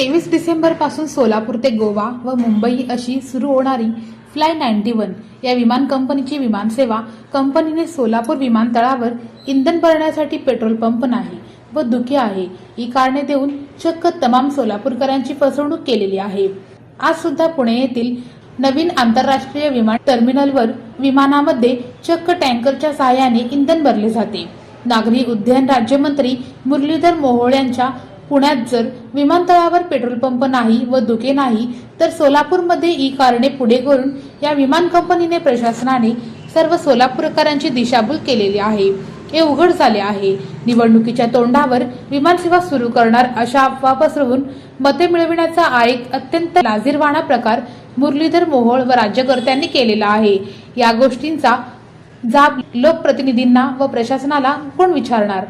तेवीस डिसेंबरपासून सोलापूर ते गोवा व मुंबई अशी सुरू होणारी फ्लाय नाईन्टी वन या विमान कंपनीची विमानसेवा कंपनीने सोलापूर विमानतळावर इंधन भरण्यासाठी पेट्रोल पंप नाही व धुके आहे. ही कारणे देऊन चक्क तमाम सोलापूरकरांची फसवणूक केलेली आहे. आज सुद्धा पुणे येथील नवीन आंतरराष्ट्रीय विमान टर्मिनलवर विमानामध्ये चक्क टँकरच्या सहाय्याने इंधन भरले जाते. नागरी उड्डयन राज्यमंत्री मुरलीधर मोहोळ यांच्या पुण्यात जर विमानतळावर पेट्रोल पंप नाही व धुके नाही तर सोलापूरमध्ये ई कारणे पुढे करून या विमान कंपनीने प्रशासनाने सर्व सोलापूरकरांची दिशाभूल केलेली आहे. हे उघड झाले आहे. निवडणुकीच्या तोंडावर विमानसेवा सुरू करणार अशा अफवा पसरवून मते मिळविण्याचा हा एक अत्यंत लाजीरवाणा प्रकार मुरलीधर मोहोळ व राज्यकर्त्यांनी केलेला आहे. या गोष्टींचा जाब लोकप्रतिनिधींना व प्रशासनाला कोण विचारणार?